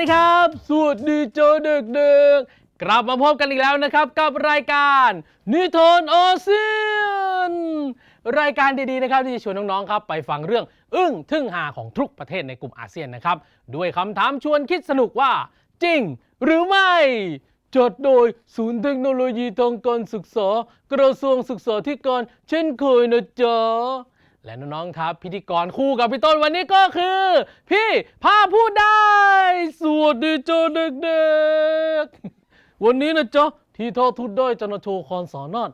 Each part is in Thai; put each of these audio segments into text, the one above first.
ดีครับ สวัสดีเจ้าเด็กๆกลับมาพบกันอีกแล้วนะครับ กับรายการนิทานอาเซียนรายการดีๆนะครับที่จะชวนน้องๆครับไปฟังเรื่องอึ้งทึ่งหาของทุกประเทศในกลุ่มอาเซียนนะครับด้วยคำถามชวนคิดสนุกว่า จริงหรือไม่จดโดยศูนย์เทคโนโลยีทางการศึกษา กระทรวงศึกษาธิการเช่นเคยนะจ๊ะ และน้องๆครับ พิธีกรคู่กับพี่ต้นวันนี้ก็คือ พี่พาพูดได้สวัสดีเจ้าเด็กๆ วันนี้นะจ๊ะที่ท่อทุดด้จะมาโชว์คอนสอนนัด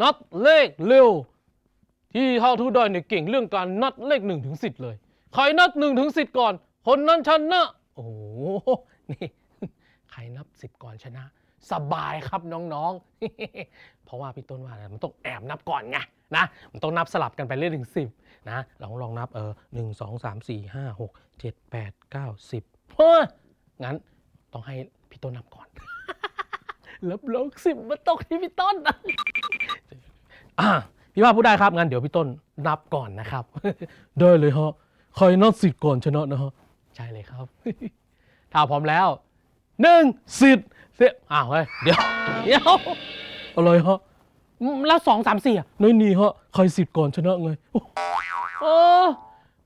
นัดเลขเร็ว ที่ท่อทุดด้เนี่ยเก่งเรื่องการนัดเลข1นถึงสิเลย ใครนับ1นถึงสิก่อน คนนั้นชนะ โอ้โหนี่ใครนับ 10 ก่อนชนะ สบายครับน้องๆ เพราะว่าพี่ต้นว่ามันต้องแอบนับก่อนไง นะมันต้องนับสลับกันไปเรื่อยถึงสิบนะลองลองนับเออหนึ่งสองสามสี่ห้าหกเจ็ดแปดเก้าสิบเฮ้ยงั้นต้องให้พี่ต้นนับก่อนแล้วลงสิบมาตกที่พี่ต้นนะอะพี่ว่าพูดได้ครับงั้นเดี๋ยวพี่ต้นนับก่อนนะครับ ได้เลยฮะใครนับสิบก่อนชนะนะฮะใช่เลยครับ ถ้าพร้อมแล้วหนึ่งสิบเสียอ้าวเฮ้ยเดี๋ยวเดี๋ยวอะไรฮะ แล้วสองสามสี่อะในนี่ฮะใครสิบก่อนชนะไงโอ้โอ้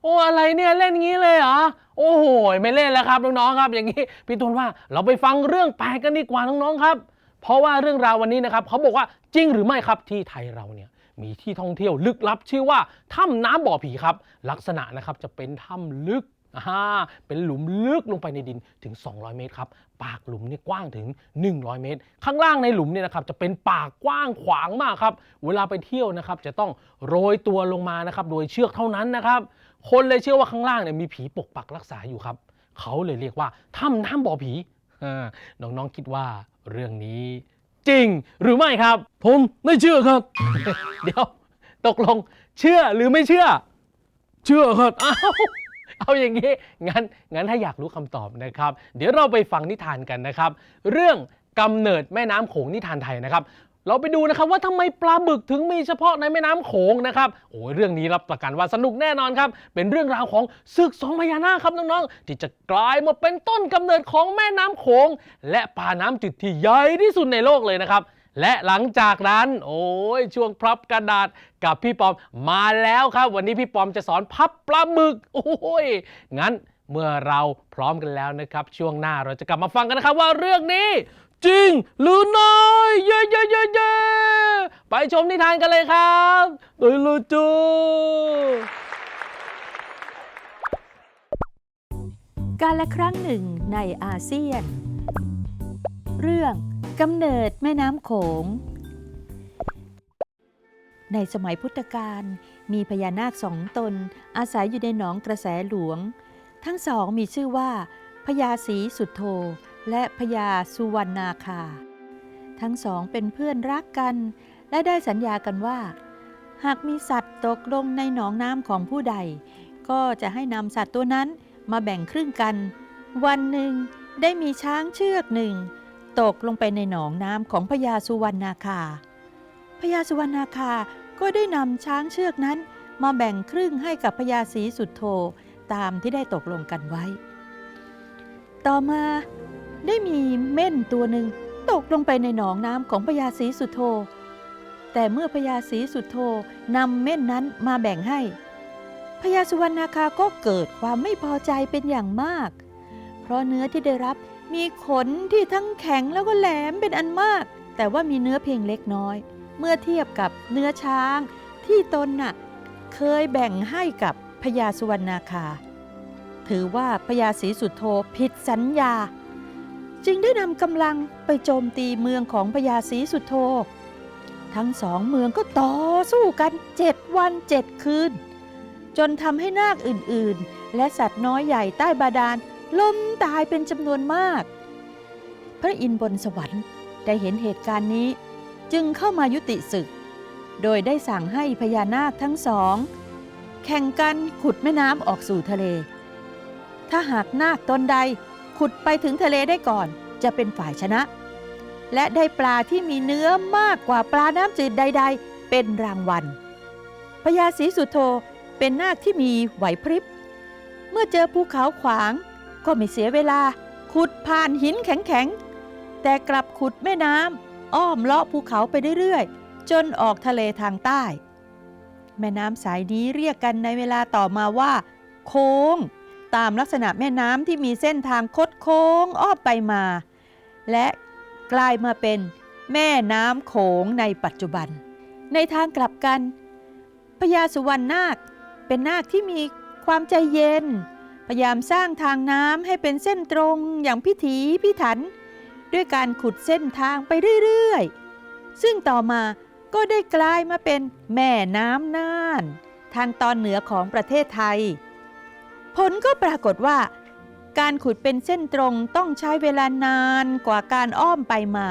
โอ้อะไรเนี่ยเล่นงี้เลยเหรอโอ้โหไม่เล่นแล้วครับน้องๆครับ อย่างนี้พี่ตุนว่าเราไปฟังเรื่องแปลกกันดีกว่าน้องๆครับ เพราะว่าเรื่องราววันนี้นะครับเขาบอกว่าจริงหรือไม่ครับที่ไทยเราเนี่ยมีที่ท่องเที่ยวลึกลับ ชื่อว่าถ้ำน้ำบ่อผีครับ ลักษณะนะครับจะเป็นถ้ำลึก อ่าเป็นหลุมลึกลงไปในดินถึง 200 เมตรครับ ปากหลุมเนี่ยกว้างถึง 100 เมตร ข้างล่างในหลุมเนี่ยนะครับจะเป็นปากกว้างขวางมากครับ เวลาไปเที่ยวนะครับจะต้องโรยตัวลงมานะครับโดยเชือกเท่านั้นนะครับ คนเลยเชื่อว่าข้างล่างเนี่ยมีผีปกปักรักษาอยู่ครับ เขาเลยเรียกว่าถ้ำน้ำบ่อผีอ่าน้องๆคิดว่าเรื่องนี้จริงหรือไม่ครับ ผมไม่เชื่อครับ เดี๋ยวตกลงเชื่อหรือไม่เชื่อ เชื่อครับอ้าว เอาอย่างนี้ งั้น งั้นถ้าอยากรู้คำตอบนะครับ เดี๋ยวเราไปฟังนิทานกันนะครับ เรื่องกำเนิดแม่น้ำโขงนิทานไทยนะครับ เราไปดูนะครับว่าทำไมปลาบึกถึงมีเฉพาะในแม่น้ำโขงนะครับ โอ้ยเรื่องนี้รับประกันว่าสนุกแน่นอนครับ เป็นเรื่องราวของศึกสองพญานาคครับน้องๆ ที่จะกลายมาเป็นต้นกำเนิดของแม่น้ำโขง และปลาน้ำจืดที่ใหญ่ที่สุดในโลกเลยนะครับ และหลังจากนั้น โอ้ยช่วงพับกระดาษกับพี่ปอมมาแล้วครับ วันนี้พี่ปอมจะสอนพับปลาหมึก โอ้ยงั้นเมื่อเราพร้อมกันแล้วนะครับ ช่วงหน้าเราจะกลับมาฟังกันนะครับว่าเรื่องนี้ จริงหรือน้อยเย้เย้เย้เย้ไปชมนิทานกันเลยครับไปเลยจ้าการละครั้งหนึ่งในอาเซียน เรื่อง กำเนิดแม่น้ำโขง ในสมัยพุทธกาลมีพญานาคสองตน อาศัยอยู่ในหนองกระแสหลวง ทั้งสองมีชื่อว่าพญาศรีสุดโธและพญาสุวรรณาคา ทั้งสองเป็นเพื่อนรักกัน และได้สัญญากันว่า หากมีสัตว์ตกลงในหนองน้ำของผู้ใด ก็จะให้นำสัตว์ตัวนั้นมาแบ่งครึ่งกัน วันหนึ่งได้มีช้างเชือกหนึ่ง ตกลงไปในหนองน้ำของพญาสุวรรณาคาพญาสุวรรณาคาก็ได้นำช้างเชือกนั้น มาแบ่งครึ่งให้กับพญาศรีสุดโทตามที่ได้ตกลงกันไว้ ต่อมาได้มีเม่นตัวหนึ่งตกลงไปในหนองน้ำของพญาศรีสุดโท แต่เมื่อพญาศรีสุดโธนำเม่นนั้นมาแบ่งให้พญาสุวรรณาคาก็เกิดความไม่พอใจเป็นอย่างมาก เพราะเนื้อที่ได้รับ มีขนที่ทั้งแข็งแล้วก็แหลมเป็นอันมาก แต่ว่ามีเนื้อเพียงเล็กน้อย เมื่อเทียบกับเนื้อช้าง ที่ตนน่ะเคยแบ่งให้กับพญาสุวรรณาคา ถือว่าพญาศรีสุโธผิดสัญญา จึงได้นำกำลังไปโจมตีเมืองของพญาศรีสุโธทั้งสองเมืองก็ต่อสู้กันเจ็ดวันเจ็ดคืน จนทำให้นาคอื่นๆ และสัตว์น้อยใหญ่ใต้บาดาล ล้มตายเป็นจำนวนมาก พระอินทร์บนสวรรค์ได้เห็นเหตุการณ์นี้ จึงเข้ามายุติศึก โดยได้สั่งให้พญานาคทั้งสอง แข่งกันขุดแม่น้ำออกสู่ทะเล ถ้าหากนาคตนใดขุดไปถึงทะเลได้ก่อนจะเป็นฝ่ายชนะ และได้ปลาที่มีเนื้อมากกว่าปลาน้ำจืดใด ๆ เป็นรางวัลพญาศรีสุโธเป็นนาคที่มีไหวพริบ เมื่อเจอภูเขาขวาง ก็ไม่เสียเวลา ขุดผ่านหินแข็งๆ แต่กลับขุดแม่น้ำอ้อมเลาะภูเขาไปเรื่อยๆ จนออกทะเลทางใต้ แม่น้ำสายนี้เรียกกันในเวลาต่อมาว่า โค้ง ตามลักษณะแม่น้ำที่มีเส้นทางคดโค้งอ้อมไปมา และกลายมาเป็นแม่น้ำโขงในปัจจุบัน ในทางกลับกันพญาสุวรรณนาคเป็นนาคที่มีความใจเย็น พยายามสร้างทางน้ำให้เป็นเส้นตรงอย่างพิถีพิถัน ด้วยการขุดเส้นทางไปเรื่อยๆ ซึ่งต่อมาก็ได้กลายมาเป็นแม่น้ำน่าน ทางตอนเหนือของประเทศไทย ผลก็ปรากฏว่า การขุดเป็นเส้นตรงต้องใช้เวลานานกว่าการอ้อมไปมา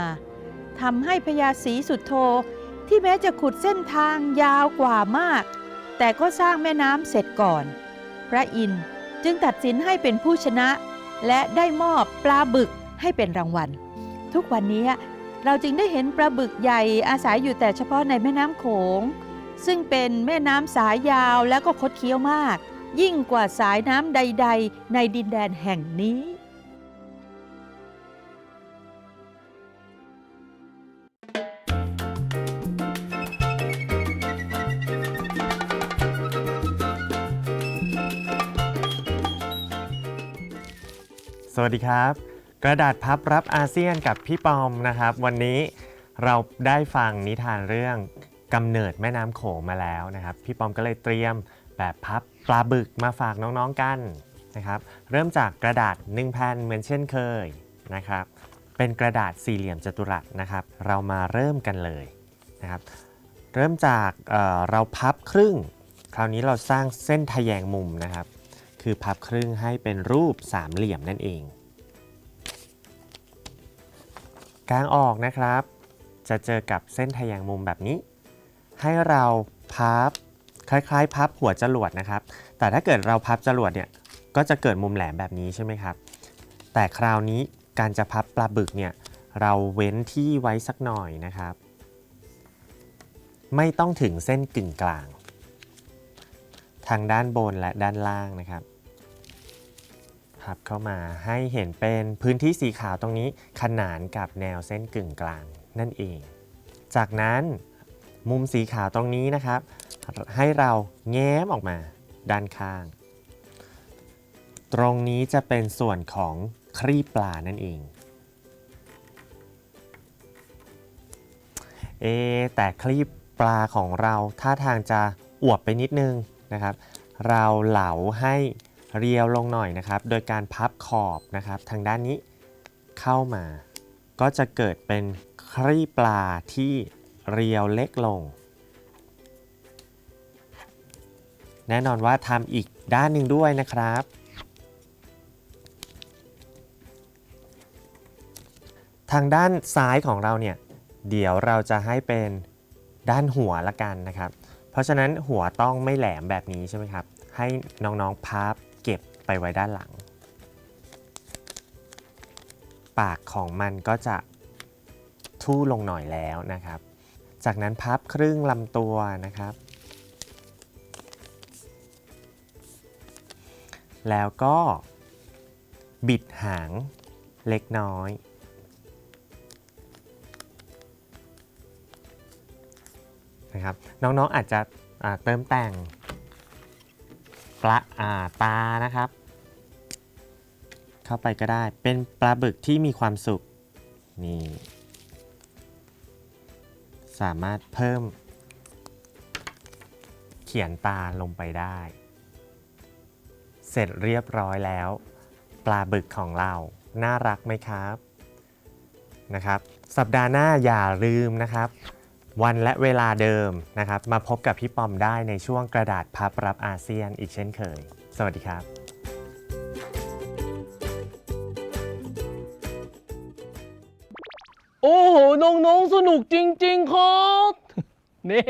ทำให้พญาศรีสุดโทที่แม้จะขุดเส้นทางยาวกว่ามาก แต่ก็สร้างแม่น้ำเสร็จก่อน พระอินทร์ จึงตัดสินให้เป็นผู้ชนะ และได้มอบปลาบึกให้เป็นรางวัล ทุกวันนี้เราจึงได้เห็นปลาบึกใหญ่อาศัยอยู่แต่เฉพาะในแม่น้ำโขง ซึ่งเป็นแม่น้ำสายยาวและก็คดเคี้ยวมาก ยิ่งกว่าสายน้ำใด ๆ ในดินแดนแห่งนี้ สวัสดีครับ กระดาษพับรับอาเซียนกับพี่ปอมนะครับ วันนี้เราได้ฟังนิทานเรื่องกำเนิดแม่น้ำโขงมาแล้วนะครับ พี่ปอมก็เลยเตรียมแบบพับปลาบึกมาฝากน้องๆกันนะครับ เริ่มจากกระดาษ1แผ่นเหมือนเช่นเคยนะครับ เป็นกระดาษสี่เหลี่ยมจัตุรัสนะครับ เรามาเริ่มกันเลยนะครับ เริ่มจากเเราพับครึ่ง คราวนี้เราสร้างเส้นทะแยงมุมนะครับ คือพับครึ่งให้เป็นรูปสามเหลี่ยมนั่นเองกางออกนะครับ จะเจอกับเส้นทะแยงมุมแบบนี้ ให้เราพับคล้ายๆ พับหัวจรวดนะครับ แต่ถ้าเกิดเราพับจรวดเนี่ยก็จะเกิดมุมแหลมแบบนี้ใช่ไหมครับ แต่คราวนี้การจะพับปลาบึกเนี่ยเราเว้นที่ไว้สักหน่อยนะครับ ไม่ต้องถึงเส้นกึ่งกลาง ทางด้านบนและด้านล่างนะครับ พับเข้ามาให้เห็นเป็นพื้นที่สีขาวตรงนี้ขนานกับแนวเส้นกึ่งกลางนั่นเอง จากนั้นมุมสีขาวตรงนี้นะครับ ให้เราแง้มออกมาด้านข้าง ตรงนี้จะเป็นส่วนของครีบปลานั่นเองเอแต่ครีบปลาของเราท่าทางจะอวบไปนิดนึงนะครับ เราเหลาให้ เรียวลงหน่อยนะครับ โดยการพับขอบนะครับ ทางด้านนี้เข้ามา ก็จะเกิดเป็นครีบปลาที่เรียวเล็กลง แน่นอนว่าทำอีกด้านหนึ่งด้วยนะครับ ทางด้านซ้ายของเราเนี่ยเดี๋ยวเราจะให้เป็นด้านหัวละกันนะครับ เพราะฉะนั้นหัวต้องไม่แหลมแบบนี้ใช่ไหมครับ ให้น้องๆพับเก็บ ไปไว้ด้านหลัง ปากของมันก็จะทู่ลงหน่อยแล้วนะครับ จากนั้นพับครึ่งลำตัวนะครับ แล้วก็บิดหางเล็กน้อย นะครับ น้องๆอาจจะเติมแต่ง ปลาอ่าตานะครับ เข้าไปก็ได้เป็นปลาบึกที่มีความสุขนี่สามารถเพิ่ม เขียนตาลงไปได้ เสร็จเรียบร้อยแล้ว ปลาบึกของเราน่ารักไหมครับนะครับ สัปดาห์หน้าอย่าลืมนะครับ วันและเวลาเดิมนะครับ มาพบกับพี่ปอมได้ในช่วงกระดาษพับรับอาเซียนอีกเช่นเคย สวัสดีครับโอ้โหน้องๆสนุกจริง ๆ ครับ นี่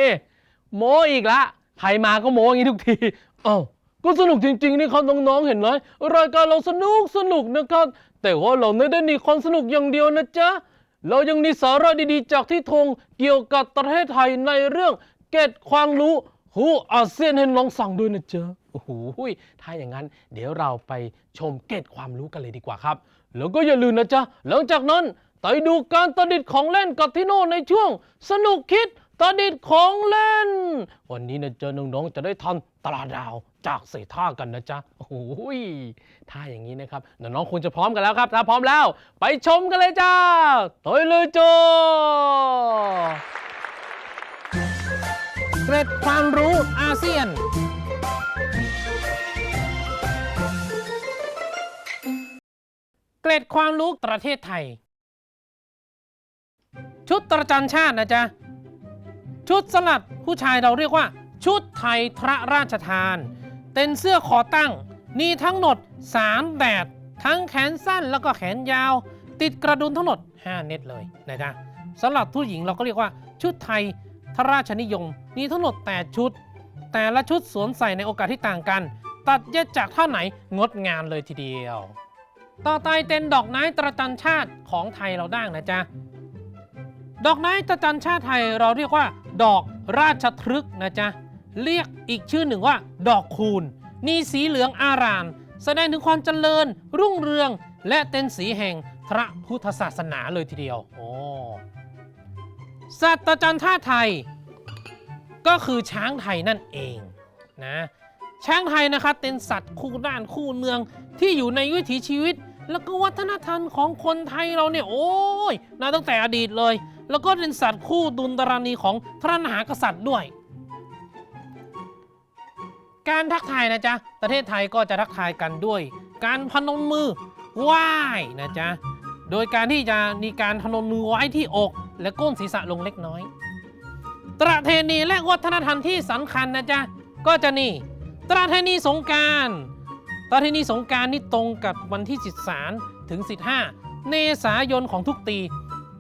โมอีกละ ใครมาก็โมอย่างนี้ทุกทีเอ้าก็สนุกจริง ๆ นี่ครับน้องๆเห็นไหมรายการเราสนุกสนุกนะครับ แต่ว่าเราไม่ได้มีความสนุกอย่างเดียวนะจ๊ะ เรายังมีสาระดีๆ จากที่ธงเกี่ยวกับประเทศไทยในเรื่องเกร็ดความรู้หูอาเซียนให้น้องสั่งด้วยนะจ๊ะโอ้โหถ้าอย่างนั้น เดี๋ยวเราไปชมเกร็ดความรู้กันเลยดีกว่าครับ แล้วก็อย่าลืมนะจ๊ะ หลังจากนั้น ไปดูการประดิษฐ์ของเล่นกับที่โน่ในช่วง สนุกคิด ประดิษฐ์ของเล่น วันนี้นะเจอน้องๆจะได้ทำตลาดดาวจากเศษท่ากันนะจ๊ะโอ้โหยถ้าอย่างนี้นะครับน้องๆคงจะพร้อมกันแล้วครับ ถ้าพร้อมแล้ว ไปชมกันเลยจ้าถอยเลยจ้าเกร็ดความรู้อาเซียน เกร็ดความรู้ประเทศไทย ชุดตระจันชาตินะจ๊ะ ชุดสลัดผู้ชายเราเรียกว่า ชุดไทยพระราชทาน เป็นเสื้อคอตั้ง มีทั้งหมด3แบบ ทั้งแขนสั้นแล้วก็แขนยาว ติดกระดุมทั้งหมด5เน็ตเลยนะจ๊ะสำหรับผู้หญิงเราก็เรียกว่า ชุดไทยพระราชนิยม มีทั้งหมด8ชุด แต่ละชุดสวมใส่ในโอกาสที่ต่างกัน ตัดเย็บจากท่าไหนงดงามเลยทีเดียว ต่อไปเป็นดอกไม้ตระจันชาติของไทยเราด้างนะจ๊ะ ดอกไม้ตระจันชาติไทยเราเรียกว่า ดอกราชพฤกษ์นะจ๊ะ เรียกอีกชื่อหนึ่งว่า ดอกคูณมีสีเหลืองอาราม แสดงถึงความเจริญ รุ่งเรือง และเป็นสีแห่งพระพุทธศาสนาเลยทีเดียวโอ้สัตว์ตระจันชาติไทย ก็คือช้างไทยนั่นเองนะช้างไทยนะครับเป็นสัตว์คู่ด้านคู่เมืองที่อยู่ในวิถีชีวิต แล้วก็วัฒนธรรมของคนไทยเราเนี่ยโอ้ยนาตั้งแต่อดีตเลย แล้วก็เป็นสัตว์คู่ดุลดารณีของพระมหากษัตริย์ด้วย การทักทายนะจ๊ะ ประเทศไทยก็จะทักทายกันด้วย การพนมมือไหว้นะจ๊ะ โดยการที่จะมีการพนมมือไว้ที่อก และก้มศีรษะลงเล็กน้อย ประเพณีและวัฒนธรรมที่สำคัญนะจ๊ะ ก็จะนี่ประเพณีสงการประเพณีสงการนี่ตรงกับวันที่ 13 ถึง 15 เมษายนของทุกปี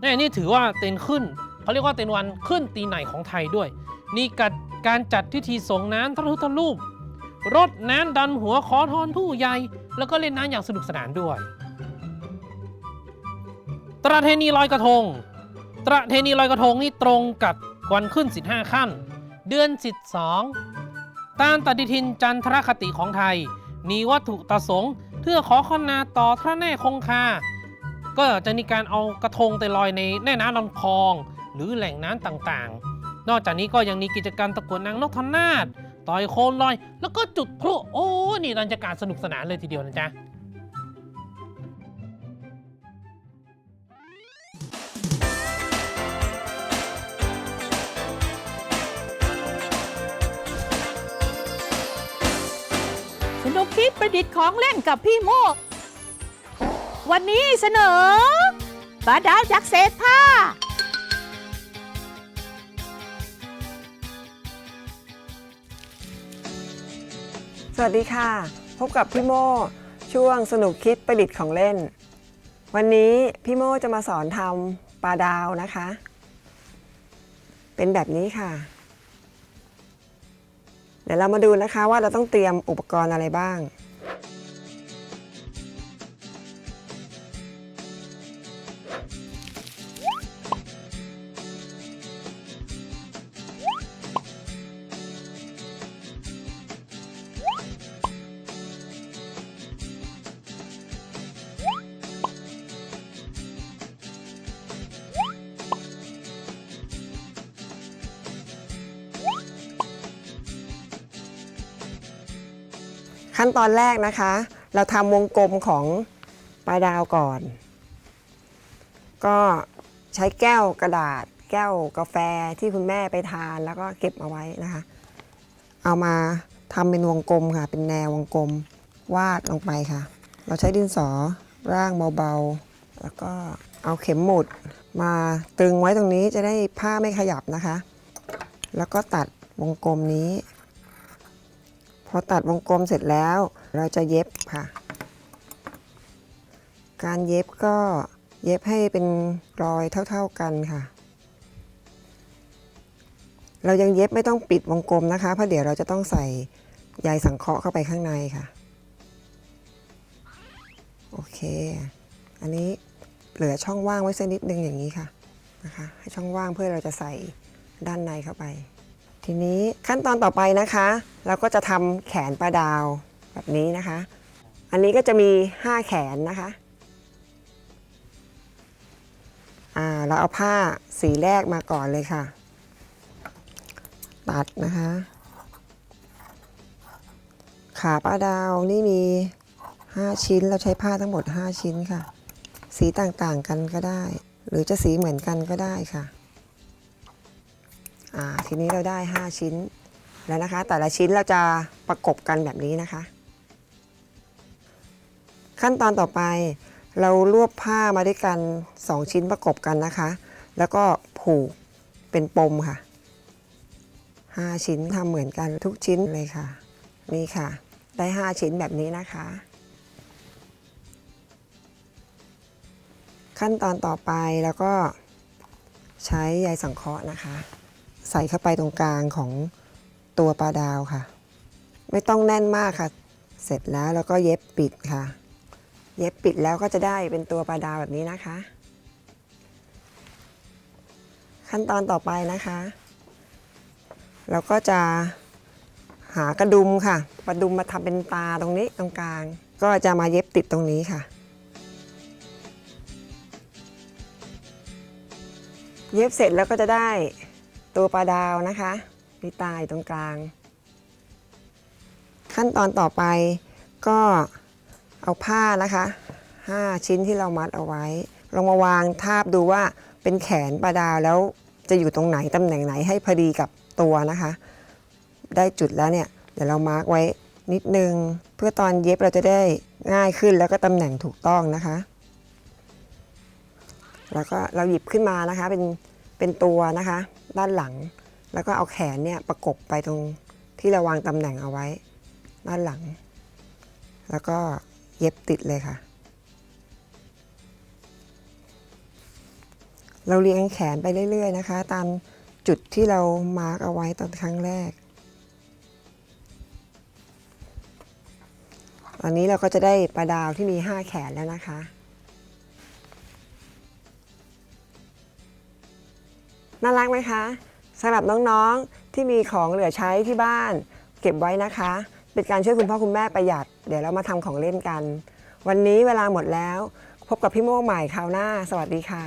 นี่นี่ถือว่าเต็นขึ้นเขาเรียกว่าเป็นวันขึ้นปีใหม่ของไทยด้วย นี่กัดการจัดพิธีสงน้ำพระพุทธรูปรดน้ำดันหัวขอทอนผู้ใหญ่ แล้วก็เล่นน้ำอย่างสนุกสนานด้วยประเพณีลอยกระทงประเพณีลอยกระทงนี่ตรงกับวันขึ้น 15ค่ำเดือน 12 ตามปฏิทินจันทรคติของไทย มีวัตถุประสงค์เพื่อขอขนาต่อพระแน่คงคา ก็จะมีการเอากระทงไปลอยในแม่น้ำลำคลอง หรือแหล่งน้ำต่างๆ นอกจากนี้ก็ยังมีกิจกรรมตะกวดนางนกทนาดต่อยโคมลอย แล้วก็จุดพลุโอ้นี่บรรยากาศสนุกสนานเลยทีเดียวนะจ๊ะสนุกคิดประดิษฐ์ของเล่นกับพี่โมก วันนี้เสนอปลาดาวจากเศษผ้า สวัสดีค่ะ พบกับพี่โมช่วงสนุกคิดประดิษฐ์ของเล่น วันนี้พี่โมจะมาสอนทำปลาดาวนะคะ เป็นแบบนี้ค่ะ เดี๋ยวเรามาดูนะคะว่าเราต้องเตรียมอุปกรณ์อะไรบ้าง ขั้นตอนแรกนะคะ เราทำวงกลมของปลายดาวก่อน ก็ใช้แก้วกระดาษ แก้วกาแฟที่คุณแม่ไปทานแล้วก็เก็บเอาไว้นะคะ เอามาทำเป็นวงกลมค่ะ เป็นแนววงกลมวาดลงไปค่ะ เราใช้ดินสอร่างเบาๆ แล้วก็เอาเข็มหมุดมาตึงไว้ตรงนี้จะได้ผ้าไม่ขยับนะคะ แล้วก็ตัดวงกลมนี้ อตัดวงกลมเสร็จแล้ว เราจะเย็บค่ะ การเย็บก็เย็บให้เป็นรอยเท่า ๆกันค่ะ เรายังเย็บไม่ต้องปิดวงกลมนะคะเพราะเดี๋ยวเราจะต้องใส่ใยสังเคราะห์เข้าไปข้างในค่ะ โอเค อันนี้เหลือช่องว่างไว้สักนิดนึงอย่างนี้ค่ะนะคะ ให้ช่องว่างเพื่อเราจะใส่ด้านในเข้าไป ทีนี้ขั้นตอนต่อไปนะคะ เราก็จะทำแขนปลาดาวแบบนี้นะคะ อันนี้ก็จะมี 5 แขนนะคะอ่าเราเอาผ้าสีแรกมาก่อนเลยค่ะ ตัดนะคะ ขาปลาดาวนี่มี 5 ชิ้นเราใช้ผ้าทั้งหมด 5 ชิ้นค่ะ สีต่างๆกันก็ได้ หรือจะสีเหมือนกันก็ได้ค่ะ อ่าทีนี้เราได้ 5 ชิ้นแล้วนะคะ แต่ละชิ้นเราจะประกบกันแบบนี้นะคะ ขั้นตอนต่อไปเรารวบผ้ามาด้วยกัน 2 ชิ้นประกบกันนะคะ แล้วก็ผูกเป็นปมค่ะ 5 ชิ้นทำเหมือนกันทุกชิ้นเลยค่ะ นี่ค่ะ ได้ 5 ชิ้นแบบนี้นะคะ ขั้นตอนต่อไปแล้วก็ใช้ใยสังเคราะห์นะคะ ใส่เข้าไปตรงกลางของตัวปลาดาวค่ะ ไม่ต้องแน่นมากค่ะ เสร็จแล้วแล้วก็เย็บปิดค่ะ เย็บปิดแล้วก็จะได้เป็นตัวปลาดาวแบบนี้นะคะ ขั้นตอนต่อไปนะคะ เราก็จะหากระดุมค่ะกระดุมมาทำเป็นตาตรงนี้ตรงกลาง ก็จะมาเย็บติดตรงนี้ค่ะเย็บเสร็จแล้วก็จะได้ ตัวปลาดาวนะคะมีตาอยู่ตรงกลาง ขั้นตอนต่อไปก็เอาผ้านะคะ 5 ชิ้นที่เรามัดเอาไว้ ลงมาวางทาบดูว่าเป็นแขนปลาดาวแล้วจะอยู่ตรงไหนตำแหน่งไหนให้พอดีกับตัวนะคะ ได้จุดแล้วเนี่ยเดี๋ยวเรามาร์กไว้นิดนึง เพื่อตอนเย็บเราจะได้ง่ายขึ้นแล้วก็ตำแหน่งถูกต้องนะคะ แล้วก็เราหยิบขึ้นมานะคะเป็น เป็นตัวนะคะ ด้านหลัง แล้วก็เอาแขนเนี่ยประกบไปตรงที่เราวางตำแหน่งเอาไว้ ด้านหลัง แล้วก็เย็บติดเลยค่ะ เราเรียงแขนไปเรื่อย ๆ นะคะ ตามจุดที่เรามาร์กเอาไว้ตอนครั้งแรก ตอนนี้เราก็จะได้ปลาดาวที่มี 5 แขนแล้วนะคะ น่ารักไหมคะสำหรับน้องๆที่มีของเหลือใช้ที่บ้าน เก็บไว้นะคะ เป็นการช่วยคุณพ่อคุณแม่ประหยัด เดี๋ยวเรามาทำของเล่นกัน วันนี้เวลาหมดแล้ว พบกับพี่โม่ใหม่คราวหน้า สวัสดีค่ะ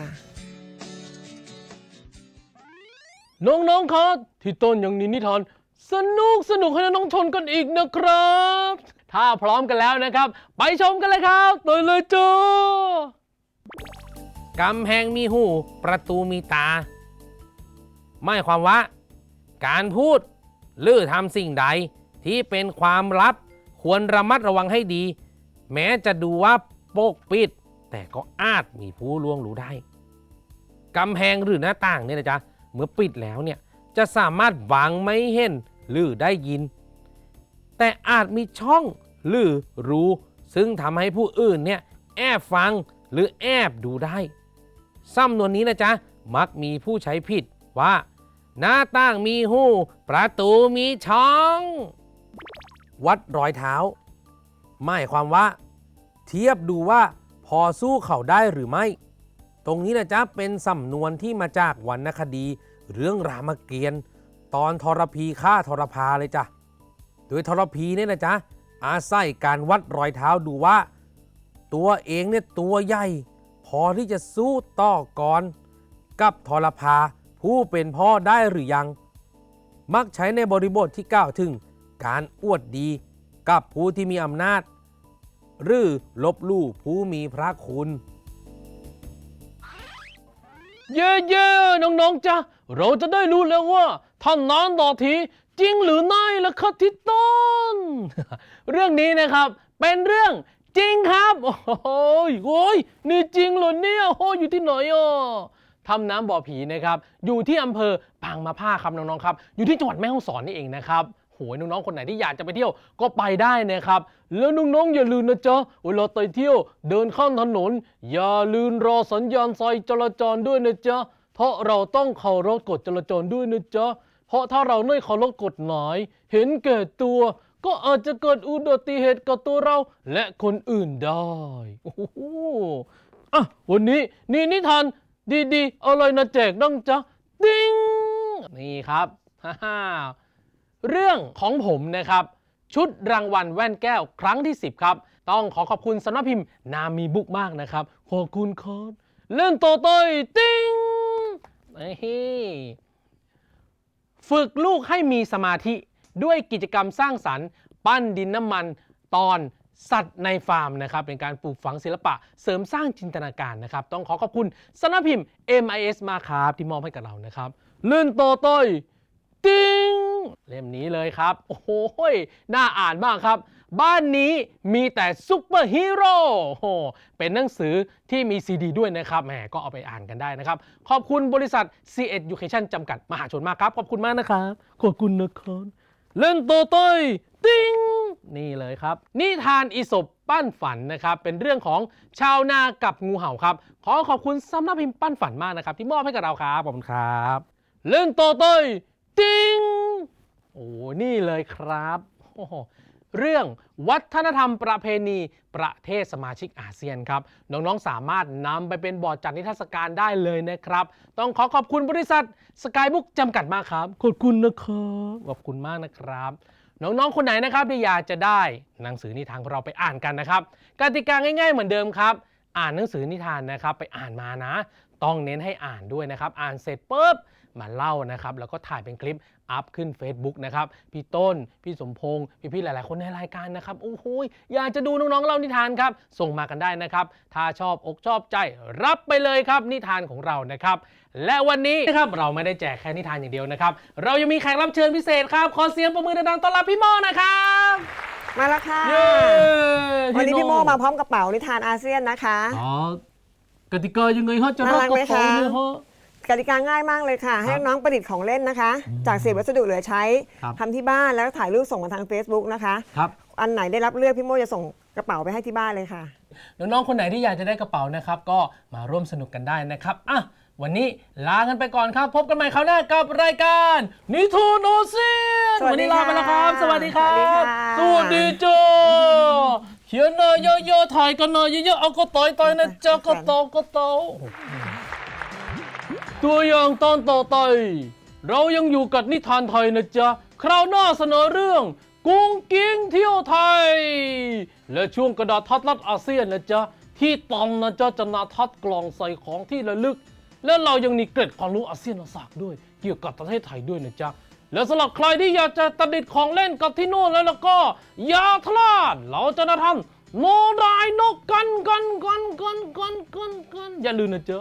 น้องๆครับ ที่ต้นยังนินิทานสนุกสนุกให้น้องๆชนกันอีกนะครับ ถ้าพร้อมกันแล้วนะครับ ไปชมกันเลยครับตัวเลยจ้ากำแพงมีหู ประตูมีตา ไม่ความว่า การพูดหรือทำสิ่งใดที่เป็นความลับควรระมัดระวังให้ดี แม้จะดูว่าปกปิด แต่ก็อาจมีผู้ล่วงรู้ได้กำแพงหรือหน้าต่างเนี่ยนะจ๊ะเมื่อปิดแล้วเนี่ยจะสามารถบังไม่เห็นหรือได้ยิน แต่อาจมีช่องหรือรูซึ่งทำให้ผู้อื่นเนี่ยแอบฟังหรือแอบดูได้สำนวนนี้นะจ๊ะมักมีผู้ใช้ผิดว่า หน้าต่างมีหู ประตูมีช่อง วัดรอยเท้า หมายความว่า เทียบดูว่าพอสู้เขาได้หรือไม่ ตรงนี้นะจ๊ะเป็นสำนวนที่มาจากวรรณคดี เรื่องรามเกียรติ์ตอนทรพีฆ่าทรพาเลยจ้ะ โดยทรพีเนี่ยนะจ๊ะอาศัยการวัดรอยเท้าดูว่า ตัวเองเนี่ยตัวใหญ่ พอที่จะสู้ต่อกรกับทรพา ผู้เป็นพ่อได้หรือยัง มักใช้ในบริบทที่กล่าวถึงการอวดดีกับผู้ที่มีอำนาจ หรือลบลู่ผู้มีพระคุณ เย่เย่ๆน้องๆจ้ะเราจะได้รู้แล้วว่าท่านนานต่อทีจริงหรือไม่ล่ะครับทิศต้น เรื่องนี้นะครับเป็นเรื่องจริงครับ โอ้โหโอ้ยนี่จริงเหรอเนี่ยโอ้ยอยู่ที่ไหนอะ ทำน้ำบ่อผีนะครับอยู่ที่อำเภอปางมะผ้าครับน้องๆครับอยู่ที่จังหวัดแม่ฮ่องสอนนี่เองนะครับโหยน้องๆคนไหนที่อยากจะไปเที่ยวก็ไปได้นะครับ แล้วน้องๆอย่าลืมนะจ๊ะเวลาไปเที่ยว เดินข้ามถนน อย่าลืมรอสัญญาณไฟจราจรด้วยนะจ๊ะเพราะเราต้องเคารพกฎจราจรด้วยนะจ๊ะเพราะถ้าเราไม่เคารพกฎหมายเห็นแก่ตัว ก็อาจจะเกิดอุบัติเหตุกับตัวเราและคนอื่นได้โอ้โหอะวันนี้นี่นิทาน ดีๆอะไรนะแจกน้องจ๊ะติ้งนี่ครับฮ่าเรื่องของผมนะครับ ชุดรางวัลแว่นแก้วครั้งที่ 10 ครับ ต้องขอขอบคุณสำนักพิมพ์ นามีบุ๊กมากนะครับ ขอบคุณครับเล่นโตโต้ยติ้งนี่ฝึกลูกให้มีสมาธิด้วยกิจกรรมสร้างสรรค์ ปั้นดินน้ำมันตอน สัตว์ในฟาร์มนะครับเป็นการปลูกฝังศิลปะเสริมสร้างจินตนาการนะครับ ต้องขอขอบคุณสำนักพิมพ์ MIS มาครับที่มอบให้กับเรานะครับเล่นโตโต้ยติ้งเล่มนี้เลยครับ โอ้โหน่าอ่านมากครับ บ้านนี้มีแต่ซุปเปอร์ฮีโร่โอ้โหเป็นหนังสือที่มีซีดีด้วยนะครับแหมก็เอาไปอ่านกันได้นะครับ ขอบคุณบริษัท C Education จำกัดมหาชนมากครับ ขอบคุณมากนะครับ ขอบคุณนะครับเล่นโตโต้ยติ้ง นี่เลยครับ นิทานอีสบปั้นฝันนะครับเป็นเรื่องของชาวนากับงูเห่าครับ ขอขอบคุณสำนักพิมพ์ปั้นฝันมากนะครับ ที่มอบให้กับเราครับขอบคุณครับเล่นโตโต้ยติ้งโอ้นี่เลยครับโอ้เรื่องวัฒนธรรมประเพณีประเทศสมาชิกอาเซียนครับ น้องๆ สามารถนำไปเป็นบอร์ดจัดนิทรรศการได้เลยนะครับ ต้องขอขอบคุณบริษัทสกายบุ๊กจำกัดมากครับ ขอบคุณนะครับ ขอบคุณมากนะครับ น้องๆ คนไหนนะครับที่อยากจะได้หนังสือนิทานของเราไปอ่านกันนะครับกติกาง่ายๆเหมือนเดิมครับ อ่านหนังสือนิทานนะครับไปอ่านมานะ ต้องเน้นให้อ่านด้วยนะครับ อ่านเสร็จปุ๊บมาเล่านะครับ แล้วก็ถ่ายเป็นคลิปอัพขึ้น Facebook นะครับ พี่ต้น พี่สมพงศ์พี่ๆหลายๆ คนในรายการนะครับ โอ้โหยอยากจะดูน้องๆเล่านิทานครับ ส่งมากันได้นะครับ ถ้าชอบอกชอบใจรับไปเลยครับ นิทานของเรานะครับ และวันนี้นะครับเราไม่ได้แจกแค่นิทานอย่างเดียวนะครับ เรายังมีแขกรับเชิญพิเศษครับ ขอเสียงประมือดังๆต้อนรับพี่โมนะครับมาแล้วค่ะ เย้วันนี้พี่โมมาพร้อมกระเป๋านิทานอาเซียนนะคะ อ๋อ กติกายังไงฮะจะน่ารักไหมคะเนี่ยฮะ กติกาง่ายมากเลยค่ะ ให้น้องประดิษฐ์ของเล่นนะคะ จากเศษวัสดุเหลือใช้ครับ ทำที่บ้านแล้วถ่ายรูปส่งมาทาง Facebook นะคะ ครับ อันไหนได้รับเลือกพี่โมจะส่งกระเป๋าไปให้ที่บ้านเลยค่ะ น้องๆคนไหนที่อยากจะได้กระเป๋านะครับ ก็มาร่วมสนุกกันได้นะครับอะวันนี้ลากันไปก่อนครับ พบกันใหม่คราวหน้ากับรายการนิทูนโอเซียนสวัวัสดีนี้ลาไปแล้วครับค่ะสวัสดีครัสวัสดีบค่ะสวัสดีจ้า เขียนหน่อยเยอะๆถ่ายกันหน่อยเยอะๆเอาก็ต่อยต่อยนะจ๊ะก็โตก็โตตัวอย่างตอนต่อไปเรายังอยู่กับนิทานไทยนะจ๊ะ คราวหน้าเสนอเรื่อง กุ้งกิ้งเที่ยวไทย และช่วงกระดาษทัดรัดอาเซียนนะจ๊ะ ที่ตอมนะจ๊ะจะนาทัดกล่องใส่ของที่ระลึก และเรายังมีเกร็ดความรู้อาเซียนอาสากด้วย เกี่ยวกับประเทศไทยด้วยนะจ๊ะ แล้วสำหรับใครที่อยากจะตัดดิดของเล่นกับที่โน่นแล้วแล้วก็อย่าพลาดเราจะนะทำโมไดายนกกันกันกันกันกันกันกันอย่าลืมนะเจ้า